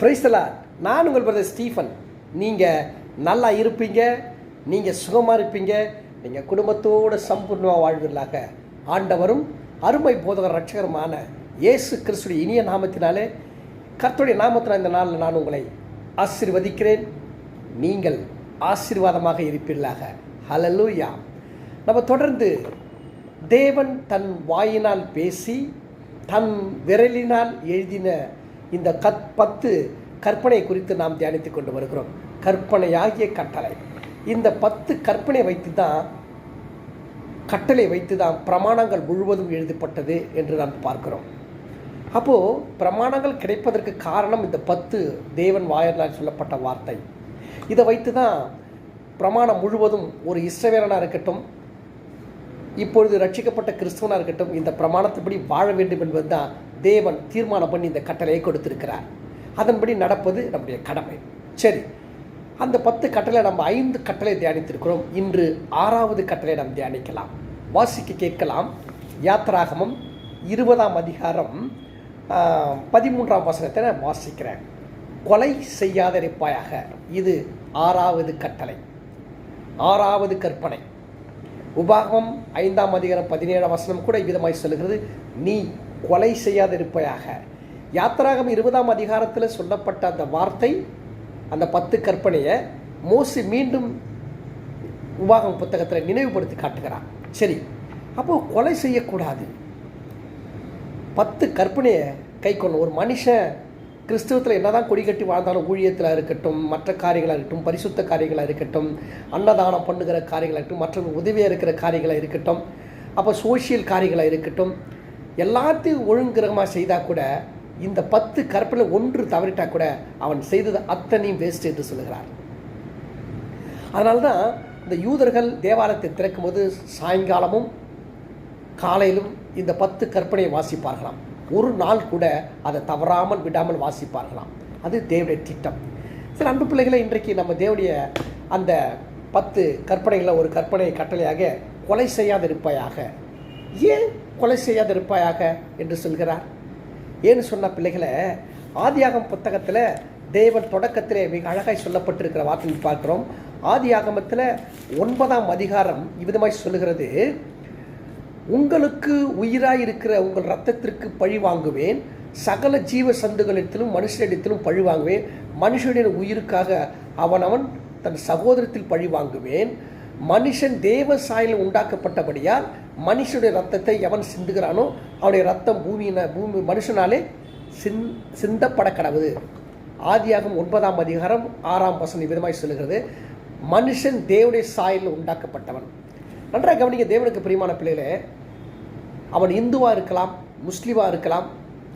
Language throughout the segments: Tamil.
பிரைஸ்தலா நான் உங்கள் பிரதர் ஸ்டீஃபன். நீங்கள் நல்லா இருப்பீங்க நீங்கள் சுகமாக இருப்பீங்க நீங்கள் குடும்பத்தோடு சம்பூர்ணமாக வாழ்வீர்களாக. ஆண்டவரும் அருமை போதகர் ரட்சகருமான இயேசு கிறிஸ்துடைய இனிய நாமத்தினாலே கர்த்தருடைய நாமத்தில் இந்த நாளில் நான் உங்களை ஆசிர்வதிக்கிறேன். நீங்கள் ஆசீர்வாதமாக இருப்பீர்களாக. ஹலலூயா நம்ம தொடர்ந்து தேவன் தன் வாயினால் பேசி தன் விரலினால் எழுதின இந்த கத் பத்து கற்பனை குறித்து நாம் தியானித்துக் கொண்டு வருகிறோம். கற்பனையாகிய கட்டளை. இந்த பத்து கற்பனை வைத்து தான் கட்டளை வைத்து தான் பிரமாணங்கள் முழுவதும் எழுதப்பட்டது என்று நாம் பார்க்கிறோம். அப்போது பிரமாணங்கள் கிடைப்பதற்கு காரணம் இந்த பத்து தேவன் வாயினால் சொல்லப்பட்ட வார்த்தை. இதை வைத்து தான் பிரமாணம் முழுவதும் ஒரு இஸ்ரவேலனாக இருக்கட்டும் இப்பொழுது ரட்சிக்கப்பட்ட கிறிஸ்துவனாக இருக்கட்டும் இந்த பிரமாணத்தின்படி வாழ வேண்டும் என்பது தான் தேவன் தீர்மானம் பண்ணி இந்த கட்டளையை கொடுத்திருக்கிறார். அதன்படி நடப்பது நம்முடைய கடமை. சரி அந்த பத்து கட்டளை நம்ம ஐந்து கட்டளை தியானித்திருக்கிறோம். இன்று ஆறாவது கட்டளை நாம் தியானிக்கலாம். வாசிக்க கேட்கலாம். யாத்ராகமம் இருபதாம் அதிகாரம் பதிமூன்றாம் வசனத்தை நான் வாசிக்கிறேன். கொலை செய்யாதிருப்பாயாக. இது ஆறாவது கட்டளை. ஆறாவது கற்பனை. உபாகம் ஐந்தாம் அதிகாரம் பதினேழாம் வசனம் கூட இவ்விதமாய் சொல்கிறது நீ கொலை செய்யாதிருப்பையாக. யாத்திராகம் இருபதாம் அதிகாரத்தில் சொல்லப்பட்ட அந்த வார்த்தை அந்த பத்து கற்பனையை மோசி மீண்டும் உபாகம் புத்தகத்தில் நினைவுபடுத்தி காட்டுகிறான் சரி அப்போது கொலை செய்யக்கூடாது. பத்து கற்பனையை கை கொள்ளும் ஒரு மனுஷன் கிறிஸ்துவத்தில் என்னதான் கொடி கட்டி வாழ்ந்தாலும் ஊழியத்தில் இருக்கட்டும் மற்ற காரியங்களாக இருக்கட்டும் பரிசுத்த காரியங்களாக இருக்கட்டும் அன்னதானம் பண்ணுகிற காரியங்களாக இருக்கட்டும் மற்றவங்க உதவியாக இருக்கிற காரியங்களாக இருக்கட்டும் அப்போ சோஷியல் காரியங்களாக இருக்கட்டும் எல்லாத்தையும் ஒழுங்கிரகமாக செய்தால் கூட இந்த பத்து கற்பனை ஒன்று தவறிட்டால் கூட அவன் செய்தது அத்தனையும் வேஸ்ட் என்று சொல்லுகிறார். அதனால தான் இந்த யூதர்கள் தேவாலயத்தை திறக்கும்போது சாயங்காலமும் காலையிலும் இந்த பத்து கற்பனையை வாசிப்பார்களாம். ஒரு நாள் கூட அதை தவறாமல் விடாமல் வாசிப்பார்களாம். அது தேவடைய திட்டம். சரி அன்பு பிள்ளைகளை இன்றைக்கு நம்ம தேவடைய அந்த பத்து கற்பனைகளில் ஒரு கற்பனை கட்டளையாக கொலை செய்யாதிருப்பாயாக. ஏன் கொலை செய்யாதிருப்பாயாக என்று சொல்கிறார்? ஏன்னு சொன்ன பிள்ளைகளை ஆதியாகம் புத்தகத்தில் தேவன் தொடக்கத்திலே மிக அழகாய் சொல்லப்பட்டிருக்கிற வார்த்தையில் பார்க்குறோம். ஆதி ஆகமத்தில் ஒன்பதாம் அதிகாரம் இவ்விதமாய் சொல்லுகிறது. உங்களுக்கு உயிராக இருக்கிற உங்கள் ரத்தத்திற்கு பழி வாங்குவேன். சகல ஜீவ சந்துகளிடத்திலும் மனுஷனிடத்திலும் பழி வாங்குவேன். மனுஷனுடைய உயிருக்காக அவனவன் தன் சகோதரத்தில் பழி வாங்குவேன். மனுஷன் தேவ சாயலில் உண்டாக்கப்பட்டபடியால் மனுஷனுடைய ரத்தத்தை எவன் சிந்துகிறானோ அவனுடைய ரத்தம் பூமியின பூமி மனுஷனாலே சிந் சிந்தப்பட கடவுது ஆதியாகம் ஒன்பதாம் அதிகாரம் ஆறாம் வசனம் விதமாய் சொல்லுகிறது. மனுஷன் தேவனுடைய சாயலில் உண்டாக்கப்பட்டவன். நன்றாக கவனிக்க தேவனுக்கு பிரியமான பிள்ளைகளே அவன் இந்துவாக இருக்கலாம் முஸ்லீமாக இருக்கலாம்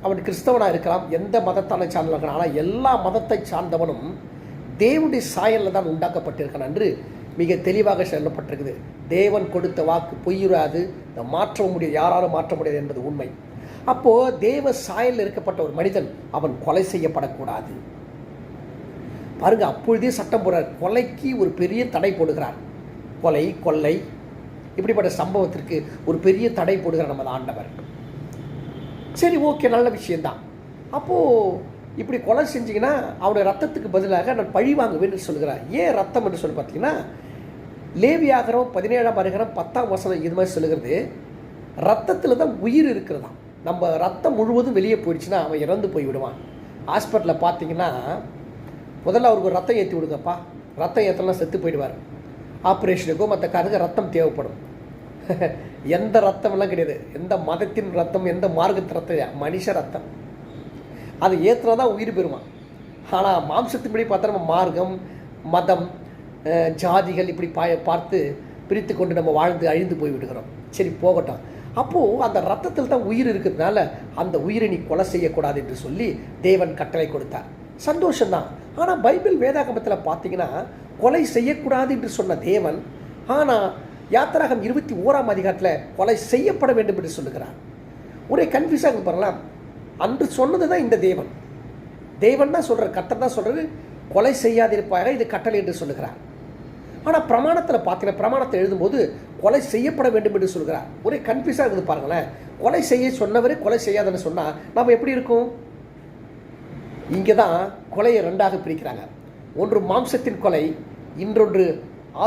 அவன் கிறிஸ்தவனாக இருக்கலாம் எந்த மதத்தான சார்ந்தவன் இருக்கலாம் ஆனால் எல்லா மதத்தை சார்ந்தவனும் தேவனுடைய சாயலில் தான் உண்டாக்கப்பட்டிருக்கான் என்று மிக தெளிவாக சொல்லப்பட்டிருக்குது. தேவன் கொடுத்த வாக்கு பொய்யுறாது இதை மாற்ற முடியாது யாராலும் மாற்ற முடியாது என்பது உண்மை. அப்போது தேவ சாயலில் இருக்கப்பட்ட ஒரு மனிதன் அவன் கொலை செய்யப்படக்கூடாது. பாருங்க அப்பொழுதே சட்டம் போடுறார். கொலைக்கு ஒரு பெரிய தடை போடுகிறார். கொலை கொள்ளை இப்படிப்பட்ட சம்பவத்திற்கு ஒரு பெரிய தடை போடுகிற நமது ஆண்டவர். சரி ஓகே நல்ல விஷயந்தான் அப்போது இப்படி கொலை செஞ்சிங்கன்னா அவருடைய ரத்தத்துக்கு பதிலாக நான் பழி வாங்குவேன் என்று சொல்கிறார். ஏன் ரத்தம் என்று சொல்லி பார்த்தீங்கன்னா லேவியாகரம் பதினேழாம் அதிகாரம் பத்தாம் வசனம் இது மாதிரி சொல்லுகிறது. ரத்தத்தில் தான் உயிர் இருக்கிறதாம். நம்ம ரத்தம் முழுவதும் வெளியே போயிடுச்சுன்னா அவன் இறந்து போய்விடுவான் ஹாஸ்பிட்டலில் பார்த்தீங்கன்னா முதல்ல அவருக்கு ஒரு ரத்தம் ஏற்றி விடுங்கப்பா. ரத்தம் ஏற்றலாம் செத்து போயிடுவார். ஆப்ரேஷனுக்கோ மற்ற காரணத்துக்கு ரத்தம் தேவைப்படும். எந்த ரத்தம்லாம் கிடையாது. எந்த மதத்தின் ரத்தம் எந்த மார்க்கத்து ரத்தம் மனுஷ ரத்தம். அது ஏற்றுனா தான் உயிர் பெறுவான். ஆனால் மாம்சத்தின்படி பார்த்தா நம்ம மார்க்கம் மதம் அஹ், ஜாதிகள் இப்படி பா பார்த்து பிரித்து கொண்டு நம்ம வாழ்ந்து அழிந்து போய் விடுகிறோம். சரி போகட்டும். அப்போது அந்த ரத்தத்தில் தான் உயிர் இருக்கிறதுனால அந்த உயிரை நீ கொலை செய்யக்கூடாது என்று சொல்லி தேவன் கட்டளை கொடுத்தார். சந்தோஷம்தான். ஆனால் பைபிள் வேதாகமத்தில் பார்த்தீங்கன்னா கொலை செய்யக்கூடாது என்று சொன்ன தேவன் ஆனால் யாத்திராகம் இருபத்தி ஓராம் அதிகாரத்தில் கொலை செய்யப்பட வேண்டும் என்று சொல்லுகிறார். ஒரே கன்ஃபியூஸாக பாருங்களா அன்று சொன்னது தான் இந்த தேவன். தேவன் தான் சொல்கிற கத்தர் தான் சொல்கிறது கொலை செய்யாதிருப்பாக இது கட்டளை என்று சொல்லுகிறார். ஆனால் பிரமாணத்தில் பார்த்தீங்கன்னா பிரமாணத்தை எழுதும்போது கொலை செய்யப்பட வேண்டும் என்று சொல்கிறார் ஒரே கன்ஃபியூஸாக இருக்குது பாருங்களேன். கொலை செய்ய சொன்னவரே கொலை செய்யாதுன்னு சொன்னால் நம்ம எப்படி இருக்கும்? இங்கே தான் கொலையை ரெண்டாக பிரிக்கிறாங்க. ஒன்று மாம்சத்தின் கொலை இன்றொன்று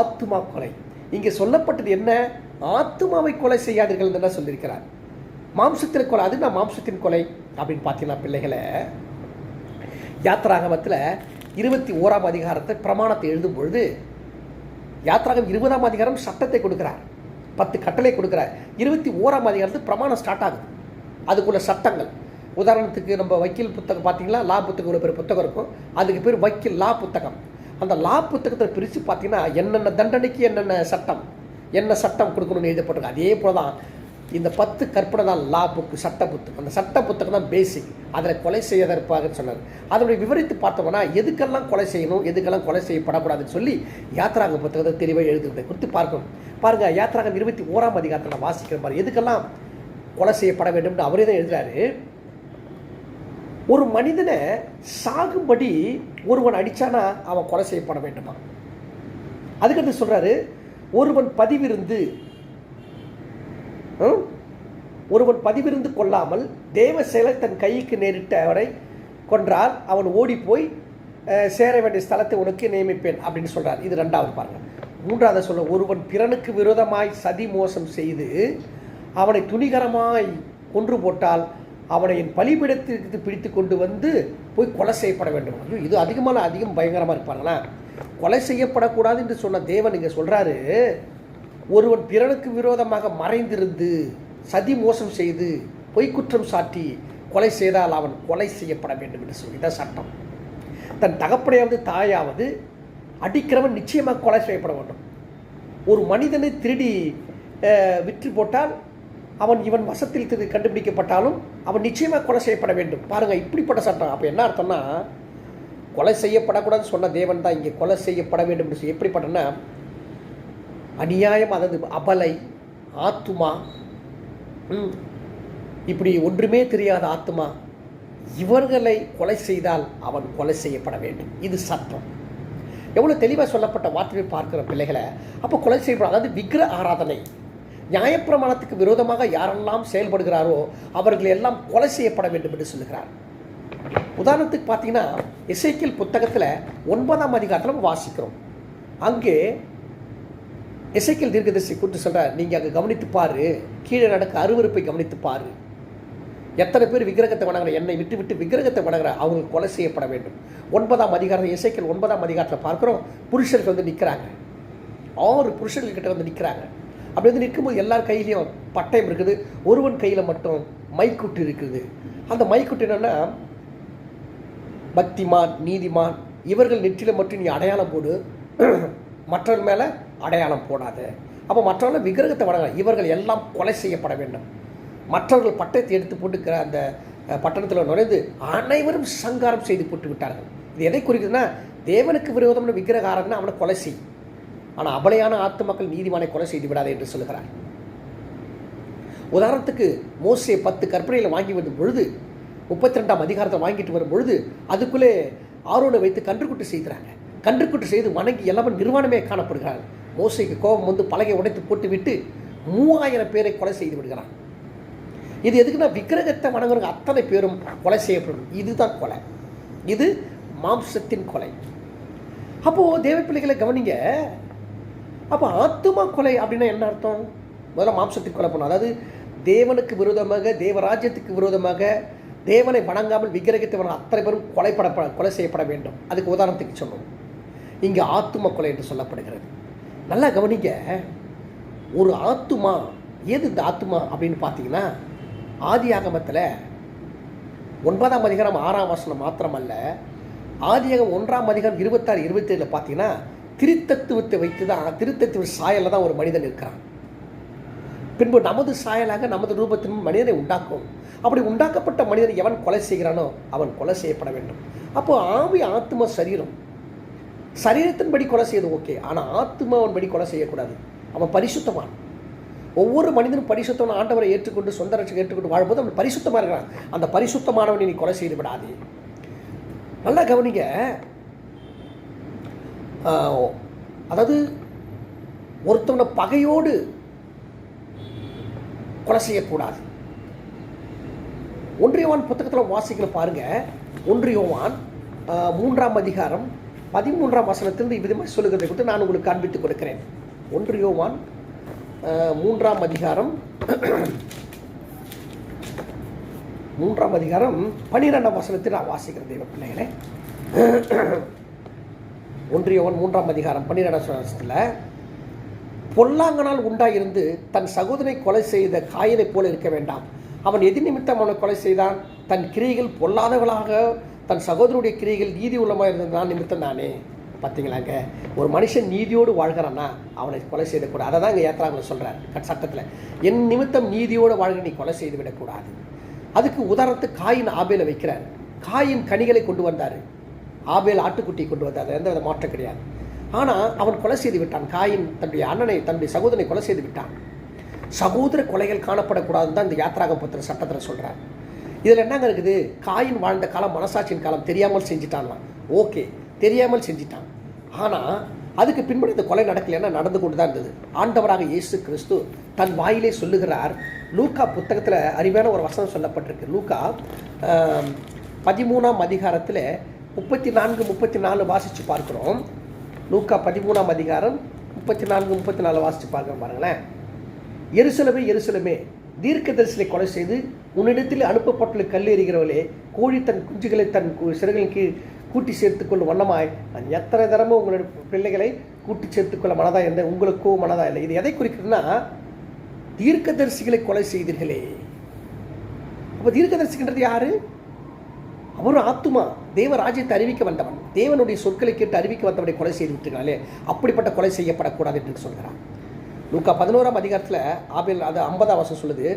ஆத்துமா கொலை. இங்கே சொல்லப்பட்டது என்ன? ஆத்துமாவை கொலை செய்யாதீர்கள் என்று தான் சொல்லியிருக்கிறார். மாம்சத்தில் கொலை அது நான் மாம்சத்தின் கொலை அப்படின்னு பார்த்தீங்கன்னா பிள்ளைகளை? யாத்திராகமத்தில் இருபத்தி ஓராம் அதிகாரத்தை பிரமாணத்தை எழுதும் பொழுது யாத்திராகம் இருபதாம் அதிகாரம் சட்டத்தை கொடுக்குறார். பத்து கட்டளை கொடுக்குறார். இருபத்தி ஓராம் அதிகாரத்து பிரமாணம் ஸ்டார்ட் ஆகுது. அதுக்குள்ள சட்டங்கள். உதாரணத்துக்கு நம்ம வக்கீல் புத்தகம் பார்த்தீங்களா? லா புத்தகம் ஒரு பேர் புத்தகம் இருக்கும். அதுக்கு பேர் வக்கீல் லா புத்தகம். அந்த லா புத்தகத்தை பிரித்து பார்த்தீங்கன்னா என்னென்ன தண்டனைக்கு என்னென்ன சட்டம் என்ன சட்டம் கொடுக்கணும்னு எழுதப்பட்டிருக்கு. அதே போல தான் இந்த பத்து கற்பனை தான் லா புக்கு சட்ட புத்தகம். அந்த சட்ட புத்தகம் தான் பேசிக் அதில் கொலை செய்யாத இருப்பாங்கன்னு சொன்னார். அதனுடைய விவரித்து பார்த்தோம்னா எதுக்கெல்லாம் கொலை செய்யணும் எதுக்கெல்லாம் கொலை செய்யப்படக்கூடாதுன்னு சொல்லி யாத்ராங்க புத்தகத்தை தெளிவாக எழுதுறதை குறித்து பார்க்கணும். பாருங்கள் யாத்திராகம் இருபத்தி ஓராம் அதிகாரத்தில் நான் வாசிக்கிற மாதிரி எதுக்கெல்லாம் கொலை செய்யப்பட வேண்டும்னு அவரே தான் எழுதுறாரு. ஒரு மனிதனை சாகும்படி ஒருவன் அடித்தானா அவன் கொலை செய்யப்பட வேண்டுமா? அதுக்கடுத்து சொல்கிறாரு ஒருவன் பதிவிருந்து ம்? ஒருவன் பதிவிருந்து கொள்ளாமல் தேவ செயலை தன் கைக்கு நேரிட்ட அவரை கொன்றால் அவன் ஓடி போய் சேர வேண்டிய ஸ்தலத்தை உனக்கு நியமிப்பேன் அப்படின்னு சொல்கிறார் இது ரெண்டாவது பாருங்க. மூன்றாவது சொல்ல ஒருவன் பிறனுக்கு விரோதமாய் சதி மோசம் செய்து அவனை துணிகரமாய் கொன்று போட்டால் அவனை என் பலிபீடத்திற்கு பிடித்து கொண்டு வந்து போய் கொலை செய்யப்பட வேண்டும். ஐயோ இது அதிகமான அதிகம் பயங்கரமாக இருப்பாங்களா கொலை செய்யப்படக்கூடாது என்று சொன்ன தேவன் இங்கே சொல்கிறாரு ஒருவன் பிறனுக்கு விரோதமாக மறைந்திருந்து சதி மோசம் செய்து பொய்க்குற்றம் சாட்டி கொலை செய்தால் அவன் கொலை செய்யப்பட வேண்டும் என்று சொல்லி. இதான் சட்டம். தன் தகப்படையாவது தாயாவது அடிக்கிறவன் நிச்சயமாக கொலை செய்யப்பட வேண்டும். ஒரு மனிதனை திருடி விற்று போட்டால் அவன் இவன் வசத்தில் திரு கண்டுபிடிக்கப்பட்டாலும் அவன் நிச்சயமாக கொலை செய்யப்பட வேண்டும். பாருங்கள் இப்படிப்பட்ட சட்டம். அப்போ என்ன அர்த்தம்னா கொலை செய்யப்படக்கூடாதுன்னு சொன்ன தேவன் தான் இங்கே கொலை செய்யப்பட வேண்டும் என்று சொல்லி எப்படிப்பட்டனா அநியாயம் அதாவது அபலை ஆத்துமா ம், இப்படி ஒன்றுமே தெரியாத ஆத்துமா இவர்களை கொலை செய்தால் அவன் கொலை செய்யப்பட வேண்டும். இது சட்டம். எவ்வளோ தெளிவாக சொல்லப்பட்ட வார்த்தையை பார்க்கிற பிள்ளைகளை அப்போ கொலை செய்யப்படும் அதாவது விக்கிர ஆராதனை. நியாயப்பிரமாணத்துக்கு விரோதமாக யாரெல்லாம் செயல்படுகிறாரோ அவர்கள் எல்லாம் கொலை செய்யப்பட வேண்டும் என்று சொல்லுகிறார். உதாரணத்துக்கு பார்த்தீங்கன்னா இசைக்கில் புத்தகத்தில் ஒன்பதாம் அதிகாரத்தில் நம்ம வாசிக்கிறோம். அங்கே இசைக்கில் தீர்க்கதரிசி கூட்டு சொல்கிறார் நீங்கள் அங்கே கவனித்து பாரு. கீழே நடக்க அருவருப்பை கவனித்து பாரு. எத்தனை பேர் விக்கிரகத்தை வணங்குற என்னை விட்டு விட்டு விக்கிரகத்தை வணங்குற அவங்க கொலை செய்யப்பட வேண்டும். ஒன்பதாம் அதிகாரம் இசைக்கல் ஒன்பதாம் அதிகாரத்தில் பார்க்குறோம் புருஷர்கள் வந்து நிற்கிறாங்க ஆறு புருஷர்கள் கிட்ட வந்து நிற்கிறாங்க அப்படி வந்து நிற்கும்போது எல்லார் கையிலையும் பட்டயம் இருக்குது. ஒருவன் கையில் மட்டும் மைக்குட்டு இருக்குது. அந்த மைக்குட்டு என்னென்னா பக்திமான் நீதிமான் இவர்கள் நெற்றியில் மட்டும் நீ அடையாளம் போடு. மற்றவர் மேலே அடையாளம் போடாத. அப்போ மற்றவர்கள் விக்கிரகத்தை வணங்க இவர்கள் எல்லாம் கொலை செய்யப்பட வேண்டும். மற்றவர்கள் பட்டயத்தை எடுத்து போட்டுக்கிற அந்த பட்டணத்தில் நுழைந்து அனைவரும் சங்காரம் செய்து போட்டு விட்டார்கள் இது எதை குறிக்குதுன்னா தேவனுக்கு விரோதம்னு விக்கிரக அவனை கொலை செய். ஆனால் அபலையான ஆத்து மக்கள் நீதிமானை கொலை செய்து விடாதே என்று சொல்லுகிறார். உதாரணத்துக்கு மோசே பத்து கற்பனையில் வாங்கி வரும் பொழுது முப்பத்தி ரெண்டாம் அதிகாரத்தை வாங்கிட்டு வரும் பொழுது அதுக்குள்ளே ஆரோனை வைத்து கன்றுக்குட்டு செய்கிறாங்க. கன்றுக்குட்டு செய்து வணங்கி எல்லாமே நிர்வாணமே காணப்படுகிறார் மோசைக்கு கோபம் வந்து பலகை உடைத்து போட்டு விட்டு மூவாயிரம் பேரை கொலை செய்து விடுகிறான். இது எதுக்குன்னா விக்கிரகத்தை வணங்குறவங்க அத்தனை பேரும் கொலை செய்யப்படும். இதுதான் கொலை. இது மாம்சத்தின் கொலை. அப்போது தேவ பிள்ளைகளை கவனிங்க அப்போ ஆத்துமா கொலை அப்படின்னா என்ன அர்த்தம்? முதல்ல மாம்சத்துக்கு கொலை பண்ணும் அதாவது தேவனுக்கு விரோதமாக தேவராஜ்யத்துக்கு விரோதமாக தேவனை வணங்காமல் விக்கிரகத்தை அத்தனை பேரும் கொலைப்பட கொலை செய்யப்பட வேண்டும். அதுக்கு உதாரணத்துக்கு சொல்லணும். இங்கே ஆத்தும கொலை என்று சொல்லப்படுகிறது. நல்லா கவனிங்க. ஒரு ஆத்துமா ஏது இந்த ஆத்துமா அப்படின்னு பார்த்தீங்கன்னா ஆதி ஆகமத்தில் ஒன்பதாம் அதிகாரம் ஆறாம் வசனம் மாத்திரமல்ல ஆதியாகம் ஒன்றாம் அதிகாரம் இருபத்தாறு இருபத்தேழில் பார்த்தீங்கன்னா திருத்தத்துவத்தை வைத்து தான் திருத்தத்துவ சாயலில் தான் ஒரு மனிதன் இருக்கிறான். பின்பு நமது சாயலாக நமது ரூபத்தின் மனிதனை உண்டாக்கும். அப்படி உண்டாக்கப்பட்ட மனிதனை எவன் கொலை செய்கிறானோ அவன் கொலை செய்யப்பட வேண்டும். அப்போ ஆவி ஆத்ம சரீரம். சரீரத்தின்படி கொலை செய்யது ஓகே ஆனால் ஆத்மாவின்படி கொலை செய்யக்கூடாது. அவன் பரிசுத்தமான் ஒவ்வொரு மனிதனும் பரிசுத்தமான ஆண்டவரை ஏற்றுக்கொண்டு சொந்த ரட்சை ஏற்றுக்கொண்டு வாழும்போது அவன் பரிசுத்தமாக இருக்கிறான். அந்த பரிசுத்தமானவனை நீ கொலை செய்து விடாதே. நல்லா கவனிங்க அதாவது ஒருத்தவனை பகையோடு கொலை செய்யக்கூடாது. ஒன்றியவான் புத்தகத்தில் வாசிக்கிற பாருங்க. ஒன்றியவான் மூன்றாம் அதிகாரம் பதிமூன்றாம் வசனத்திலிருந்து இவ்விதமாக சொல்லுகிறதை குறித்து நான் உங்களுக்கு காண்பித்துக் கொடுக்கிறேன். ஒன்றியோவான் மூன்றாம் அதிகாரம் மூன்றாம் அதிகாரம் பன்னிரெண்டாம் வசனத்தில் நான் வாசிக்கிறேன் தெய்வ பிள்ளைகளே. ஒன்றியவன் மூன்றாம் அதிகாரம் பன்னிரெண்டாம் பொல்லாங்கனால் உண்டாயிருந்து தன் சகோதரனை கொலை செய்த காயனைப் போல இருக்க வேண்டாம். அவன் எதி நிமித்தம் அவனை கொலை செய்தான். தன் கிரியைகள் பொல்லாதவளாக தன் சகோதரனுடைய கிரிகள் நீதி உள்ளமாக இருந்தது நான் நிமித்தம் தானே பார்த்தீங்களாங்க ஒரு மனுஷன் நீதியோடு வாழ்கிறான்னா அவனை கொலை செய்யக்கூடாது. அதை தான் இங்கே ஏற்றாங்களை சொல்கிறார் சட்டத்தில். என் நிமித்தம் நீதியோடு வாழ்க நீ கொலை செய்து விடக்கூடாது அதுக்கு உதாரணத்துக்கு காயின் ஆபையில் வைக்கிறார். காயின் கனிகளை கொண்டு வந்தார். ஆபேல் ஆட்டுக்குட்டி கொண்டு வந்தார். எந்த வித மாற்றம் கிடையாது. ஆனால் அவன் கொலை செய்து விட்டான். காயின் தன்னுடைய அண்ணனை தன்னுடைய சகோதரனை கொலை செய்து விட்டான். சகோதர கொலைகள் காணப்படக்கூடாதுன்னு தான் இந்த யாத்ராக புத்திர சட்டத்தில் சொல்கிறார் இதில் என்னங்க இருக்குது? காயின் வாழ்ந்த காலம் மனசாட்சியின் காலம் தெரியாமல் செஞ்சிட்டான்லாம் ஓகே தெரியாமல் செஞ்சிட்டான். ஆனால் அதுக்கு பின்படி இந்த கொலை நடக்கலைன்னா நடந்து கொண்டு தான் இருந்தது. ஆண்டவராக இயேசு கிறிஸ்து தன் வாயிலே சொல்லுகிறார். லூக்கா புத்தகத்தில் அறிவான ஒரு வசனம் சொல்லப்பட்டிருக்கு. லூக்கா பதிமூணாம் அதிகாரத்தில் முப்பத்தி நான்கு முப்பத்தி நாலு வாசித்து பார்க்குறோம். லூக்கா பதிமூணாம் அதிகாரம் முப்பத்தி நான்கு முப்பத்தி நாலு வாசித்து பார்க்குறோம் பாருங்களேன். எருசலமே எருசலமே தீர்க்க தரிசனை கொலை செய்து உன்னிடத்தில் அனுப்பப்பட்டுள்ள கல் எறிகிறவளே கோழி தன் குஞ்சுகளை தன் சிறுகளின் கீழ் கூட்டி சேர்த்துக்கொள்ள வண்ணமாய். நான் எத்தனை தரமும் உங்களுடைய பிள்ளைகளை கூட்டி சேர்த்துக்கொள்ள மனதாக இருந்தேன். உங்களுக்கோ மனதா இல்லை. இது எதை குறிக்கிறதுனா தீர்க்கதரிசிகளை கொலை செய்தீர்களே. அப்போ தீர்க்கதரிசிக்கின்றது யாரு? அவரும் ஆத்துமா தேவராஜ்யத்தை அறிவிக்க வந்தவன். தேவனுடைய சொற்களை கேட்டு அறிவிக்க வந்தவனை கொலை செய்து விட்டுருக்காங்களே அப்படிப்பட்ட கொலை செய்யப்படக்கூடாது என்று சொல்கிறான் லூக்கா பதினோராம் அதிகாரத்தில் ஆபேல் அது ஐம்பதாம் வருஷம் சொல்லுது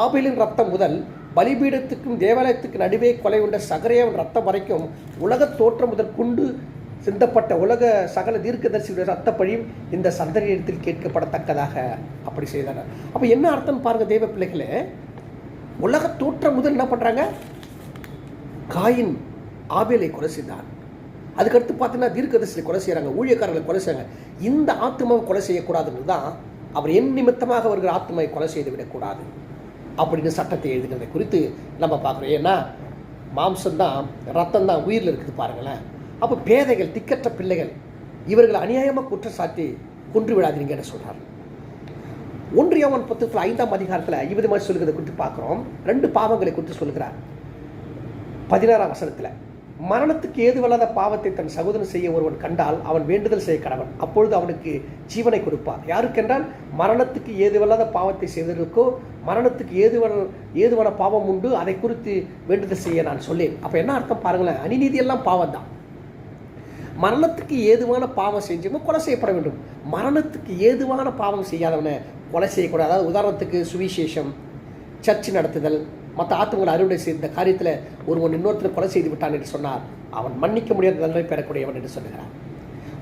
ஆபிலின் ரத்தம் முதல் பலிபீடத்துக்கும் தேவாலயத்துக்கு நடுவே கொலை உண்ட சகரையவன் ரத்தம் வரைக்கும் உலக தோற்றம் முதல் குண்டு சிந்தப்பட்ட உலக சகல தீர்க்கதரிசியுடைய ரத்த பழியும் இந்த சந்தரியத்தில் கேட்கப்படத்தக்கதாக அப்படி செய்தார். அப்போ என்ன அர்த்தம் பாருங்கள் தேவ பிள்ளைகளே உலக தோற்றம் முதல் என்ன பண்ணுறாங்க காயின் ஆபேலை கொலை செய்தான். அதுக்கடுத்து பார்த்தீங்கன்னா தீர்க்கதரிசியை கொலை செய்கிறாங்க ஊழியக்காரர்களை கொலை செய்கிறாங்க இந்த ஆத்மாவை கொலை செய்யக்கூடாதுன்னு தான் அவர் என் நிமித்தமாக அவர்கள் ஆத்மாவை கொலை செய்து விடக்கூடாது அப்படின்னு சட்டத்தை எழுதுகிறதை குறித்து நம்ம பார்க்குறோம். ஏன்னா மாம்சம்தான் ரத்தம் தான் உயிரில் இருக்குது பாருங்களேன். அப்போ பேதைகள் திக்கற்ற பிள்ளைகள் இவர்களை அநியாயமாக குற்றம் சாட்டி கொன்று விடாதீங்கன்னு சொல்கிறார் ஒன்றியவன் பத்து ஐந்தாம் அதிகாரத்தில் இவ்வித மாதிரி சொல்லுகிறதை குறித்து பார்க்குறோம். ரெண்டு பாவங்களை குறித்து சொல்கிறார் பதினாறாம் வசனத்தில் மரணத்துக்கு ஏதுவல்லாத பாவத்தை தன் சகோதரன் செய்ய ஒருவன் கண்டால் அவன் வேண்டுதல் செய்ய கடவன். அப்பொழுது அவனுக்கு ஜீவனை கொடுப்பார். யாருக்கென்றால் மரணத்துக்கு ஏதுவல்லாத பாவத்தை செய்வதற்கோ மரணத்துக்கு ஏதுவன ஏதுவான பாவம் உண்டு அதை குறித்து வேண்டுதல் செய்ய நான் சொல்லேன். அப்போ என்ன அர்த்தம் பாருங்களேன் அநீதி எல்லாம் பாவம் தான் மரணத்துக்கு ஏதுவான பாவம் செஞ்சவங்க கொலை செய்யப்பட வேண்டும். மரணத்துக்கு ஏதுவான பாவம் செய்யாதவனை கொலை செய்யக்கூடாது. அதாவது உதாரணத்துக்கு சுவிசேஷம் சர்ச் நடத்துதல் மற்ற ஆத்துங்களை அறுவடை செய்த காரியத்தில் ஒருவன் இன்னொருத்தர் கொலை செய்து விட்டான் என்று சொன்னார் அவன் மன்னிக்க முடியாத நன்மை பெறக்கூடியவன் என்று சொல்லுகிறார்.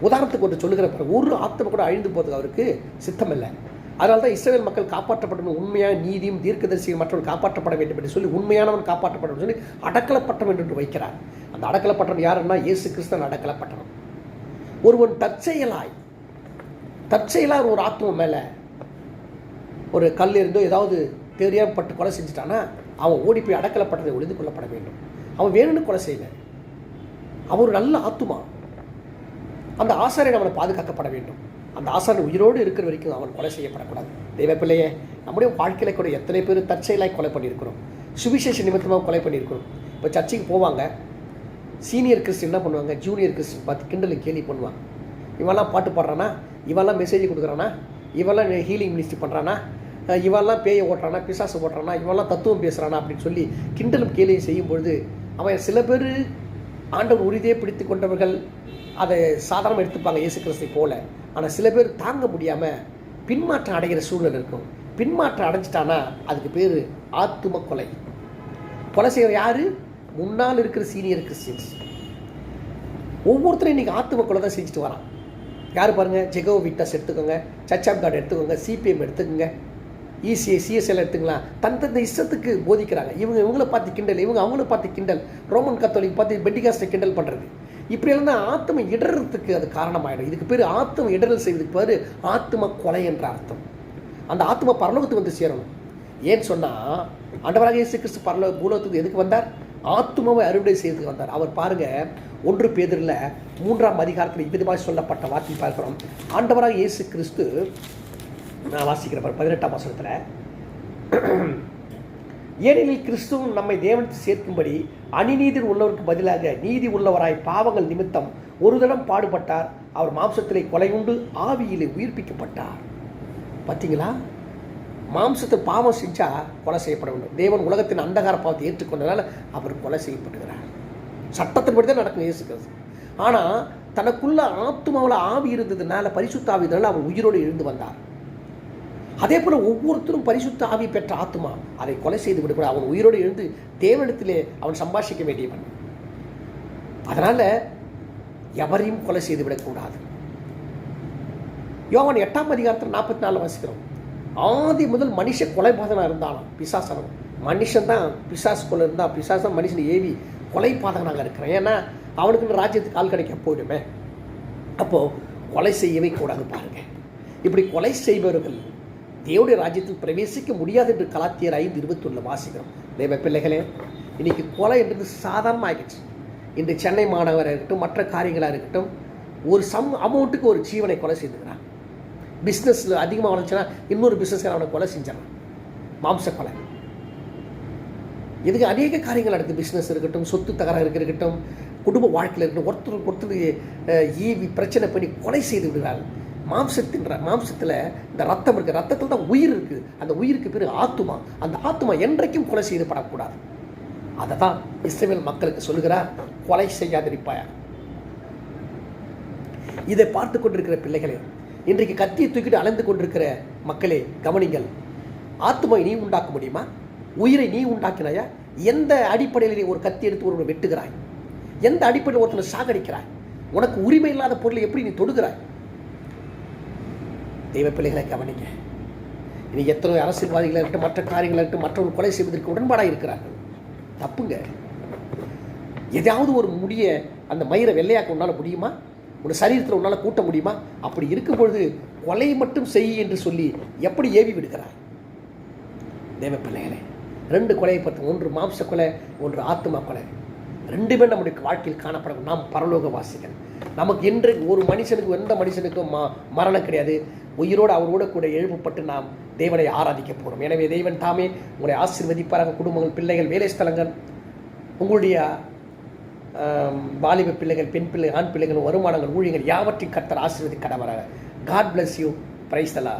உதாரணத்துக்கு ஒன்று சொல்லுகிற பிறகு ஒரு ஆத்மா கூட அழிந்து போவதுக்கு அவருக்கு சித்தம் இல்லை அதனால தான் இஸ்ரேல் மக்கள் காப்பாற்றப்படணும் உண்மையான நீதியும் தீர்க்கதரிசியும் மற்றவர்கள் காப்பாற்றப்பட வேண்டும் என்று சொல்லி உண்மையானவன் காப்பாற்றப்பட வேண்டும் சொல்லி அடக்கலப்பட்டம் என்று வைக்கிறார். அந்த அடக்கலப்பட்டம் யாருன்னா இயேசு கிறிஸ்தன் அடக்கலப்பட்டம் ஒருவன் தற்செயலாய் தற்செயலாக ஒரு ஆத்மம் மேலே ஒரு கல் இருந்தோ ஏதாவது தெரியாமல் பட்டு கொலை செஞ்சுட்டானா அவன் ஓடி போய் அடக்கலப்பட்டதை ஒளிந்து கொள்ளப்பட வேண்டும். அவன் வேணும்னு கொலை செய்யல. அவன் ஒரு நல்ல ஆத்துமா. அந்த ஆசாரியன் அவனை பாதுகாக்கப்பட வேண்டும். அந்த ஆசாரன் உயிரோடு இருக்கிற வரைக்கும் அவன் கொலை செய்யப்படக்கூடாது. தெய்வ பிள்ளையே நம்முடைய வாழ்க்கையில் கூட எத்தனை பேர் தற்செயலாக கொலை பண்ணியிருக்கிறோம். சுவிசேஷ நிமித்தமாக கொலை பண்ணியிருக்கிறோம். இப்போ சர்ச்சுக்கு போவாங்க. சீனியர் கிறிஸ்டின் என்ன பண்ணுவாங்க? ஜூனியர் கிறிஸ்டின் பார்த்து கிண்டலு கேலி பண்ணுவாங்க. இவெல்லாம் பாட்டு பாடுறானா? இவெல்லாம் மெசேஜ் கொடுக்குறானா? இவெல்லாம் ஹீலிங் மினிஸ்ட்ரி பண்ணுறானா இவெல்லாம் பேயை ஓட்டுறானா பிசாசு ஓட்டுறானா இவெல்லாம் தத்துவம் பேசுகிறானா அப்படின்னு சொல்லி கிண்டலும் கேலியும் செய்யும் பொழுது அவன் சில பேர் ஆண்டவர் உறுதியே பிடித்து கொண்டவர்கள். அதை சாதாரணமாக எடுத்துப்பாங்க இயேசு கிறிஸ்தை போல. ஆனால் சில பேர் தாங்க முடியாமல் பின்மாற்றம் அடைகிற சூழல் இருக்கும். பின்மாற்றம் அடைஞ்சிட்டானா அதுக்கு பேர் ஆத்தும கொலை. கொலை செய்கிற யார்? முன்னால் இருக்கிற சீனியர் கிறிஸ்டின்ஸ் ஒவ்வொருத்தரும் இன்னைக்கு ஆத்தும கொலை தான் செஞ்சுட்டு வரான். யார் பாருங்க? ஜெகோ விட்டாஸ் எடுத்துக்கோங்க சர்ச் ஆஃப் கார்டு எடுத்துக்கோங்க சிபிஎம் எடுத்துக்கோங்க. இசிஐ சிஎஸ்எல் எடுத்துக்கலாம். தன் தந்த இஷ்டத்துக்கு போதிக்கிறாங்க. இவங்க இவங்கள பார்த்து கிண்டல் இவங்க அவங்கள பார்த்து கிண்டல். ரோமன் கத்தோலிக் பார்த்து பெண்டிகாஸ்டை கிண்டல் பண்ணுறது இப்படியெல்லாம் தான் ஆத்ம இடறதுக்கு அது காரணமாயிடும். இதுக்கு பேர் ஆத்ம இடறல் செய்வதுக்கு பேர் ஆத்ம கொலை என்ற அர்த்தம். அந்த ஆத்ம பரலோகத்துக்கு வந்து சேரணும். ஏன்னு சொன்னால் ஆண்டவராக இயேசு கிறிஸ்து பரலோ பூலோகத்துக்கு எதுக்கு வந்தார்? ஆத்மாவை அறுவடை செய்து வந்தார். அவர் பாருங்க ஒன்று பேதரில் மூன்றாம் அதிகாரத்தில் இவ்விதமாக சொல்லப்பட்ட வார்த்தை பார்க்கிறோம். ஆண்டவராக இயேசு கிறிஸ்து நான் வாசிக்கிறேன் பதினெட்டாம் வசனத்தில். ஏனெனில் கிறிஸ்துவும் நம்மை தேவனுக்கு சேர்க்கும்படி அநீதியில் உள்ளவருக்கு பதிலாக நீதி உள்ளவராய் பாவங்கள் நிமித்தம் ஒரு தடம் பாடுபட்டார். அவர் மாம்சத்திலே கொலை உண்டு ஆவியிலே உயிர்ப்பிக்கப்பட்டார். பார்த்தீங்களா மாம்சத்தை பாவம் செஞ்சால் கொலை செய்யப்பட வேண்டும். தேவன் உலகத்தின் அந்தகார பாவத்தை ஏற்றுக்கொண்டதால் அவர் கொலை செய்யப்படுகிறார். சட்டத்தின்படி தான் நடக்கும் இயேசுக்கிறது ஆனால் தனக்குள்ள ஆத்மாவில் ஆவி இருந்ததுனால பரிசுத்த அவர் உயிரோடு எழுந்து வந்தார். அதே போல ஒவ்வொருத்தரும் பரிசுத்த ஆவி பெற்ற ஆத்மா அதை கொலை செய்து விடக்கூடாது அவன் உயிரோடு எழுந்து தேவனிடத்திலே அவன் சம்பாஷிக்க வேண்டியவன். அதனால எவரையும் கொலை செய்து விடக்கூடாது யோவன் எட்டாம் அதிகாரத்தில் நாற்பத்தி நாலு வாசிக்கிறோம். ஆதி முதல் மனுஷ கொலைபாதனாக இருந்தாலும் பிசாசனம் மனுஷன் தான் பிசாசு கொலை இருந்தால் பிசாசு தான் மனுஷனை ஏவி கொலைபாதகனாக இருக்கிறான். ஏன்னா அவனுக்கு ராஜ்யத்துக்கு ஆள் கிடைக்க போயிடுமே. அப்போது கொலை செய்யவே கூடாது பாருங்க. இப்படி கொலை செய்பவர்கள் தேவடைய ராஜ்யத்தில் பிரவேசிக்க முடியாது என்று கலாத்தியர் ஐந்து இருபத்தொன்னு வாசிக்கிறோம். தேவ பிள்ளைகளே இன்னைக்கு கொலை என்றது சாதாரணமாகிடுச்சு. இன்று சென்னை மாணவராக இருக்கட்டும் மற்ற காரியங்களாக இருக்கட்டும் ஒரு சம் அமௌண்ட்டுக்கு ஒரு ஜீவனை கொலை செய்துக்கிறான். பிஸ்னஸில் அதிகமாக வளர்ந்துச்சுன்னா இன்னொரு பிஸ்னஸ் அவனை கொலை செஞ்சிடறான். மாம்ச கொலை. இதுக்கு அநேக காரியங்கள் நடக்குது. பிஸ்னஸ் இருக்கட்டும் சொத்து தகராறு இருக்கட்டும் குடும்ப வாழ்க்கையில் இருக்கட்டும் ஒருத்தருக்கு ஒருத்தர் ஈவி பிரச்சனை பண்ணி கொலை செய்து விடுகிறார்கள். மாம்சத்தின்ற மாம்சத்தில் இந்த ரத்தம் இருக்குது ரத்தத்தில் தான் உயிர் இருக்குது அந்த உயிருக்கு பேர் ஆத்துமா. அந்த ஆத்துமா என்றைக்கும் கொலை செய்துபடக்கூடாது அதை தான் இஸ்ரேல் மக்களுக்கு சொல்கிறார் கொலை செய்யாதிருப்பாயா? இதை பார்த்து கொண்டிருக்கிற பிள்ளைகளே இன்றைக்கு கத்தியை தூக்கிட்டு அலைந்து கொண்டிருக்கிற மக்களே கவனிங்கள். ஆத்மாவை நீ உண்டாக்க முடியுமா? உயிரை நீ உண்டாக்கினாயா? எந்த அடிப்படையில் நீ ஒரு கத்தி எடுத்து ஒருவனை வெட்டுகிறாய்? எந்த அடிப்படையில் ஒருத்தனை சாகடிக்கிறாய்? உனக்கு உரிமை இல்லாத பொருளை எப்படி நீ தொடுகிறாய்? தெய்வ பிள்ளைகளை கவனிங்க. இனி எத்தனை அரசியல்வாதிகளாக இருக்கட்டும் மற்ற காரியங்களாக இருக்கட்டும் மற்றவர்கள் கொலை செய்வதற்கு உடன்பாடாக இருக்கிறார்கள். தப்புங்க. எதாவது ஒரு முடிய அந்த மயிரை வெள்ளையாக்க உன்னால் முடியுமா? உன் சரீரத்தில் உன்னால் கூட்ட முடியுமா? அப்படி இருக்கும் பொழுது கொலை மட்டும் செய் என்று சொல்லி எப்படி ஏவி விடுகிறாய்? தேவ பிள்ளைகளே ரெண்டு கொலையை பற்றி ஒன்று மாம்ச கொலை ஒன்று ஆத்மா கொலை. ரெண்டுமே நம்முடைய வாழ்க்கையில் காணப்படும். நாம் பரலோக வாசிகள் நமக்கு இன்று ஒரு மனுஷனுக்கு எந்த மனுஷனுக்கும் மா மரணம் கிடையாது. உயிரோடு அவரோட கூட எழுப்பப்பட்டு நாம் தேவனை ஆராதிக்க போகிறோம் எனவே தேவன் தாமே உங்களை ஆசீர்வதிப்பாராக. குடும்பங்கள் பிள்ளைகள் வேலை ஸ்தலங்கள் உங்களுடைய வாலிப பிள்ளைகள் பெண் பிள்ளை ஆண் பிள்ளைகள் வருமானங்கள் ஊழியங்கள் யாவற்றையும் கத்தர் ஆசீர்வதி கடவராக. காட் பிளஸ் யூ பிரைஸ் தலா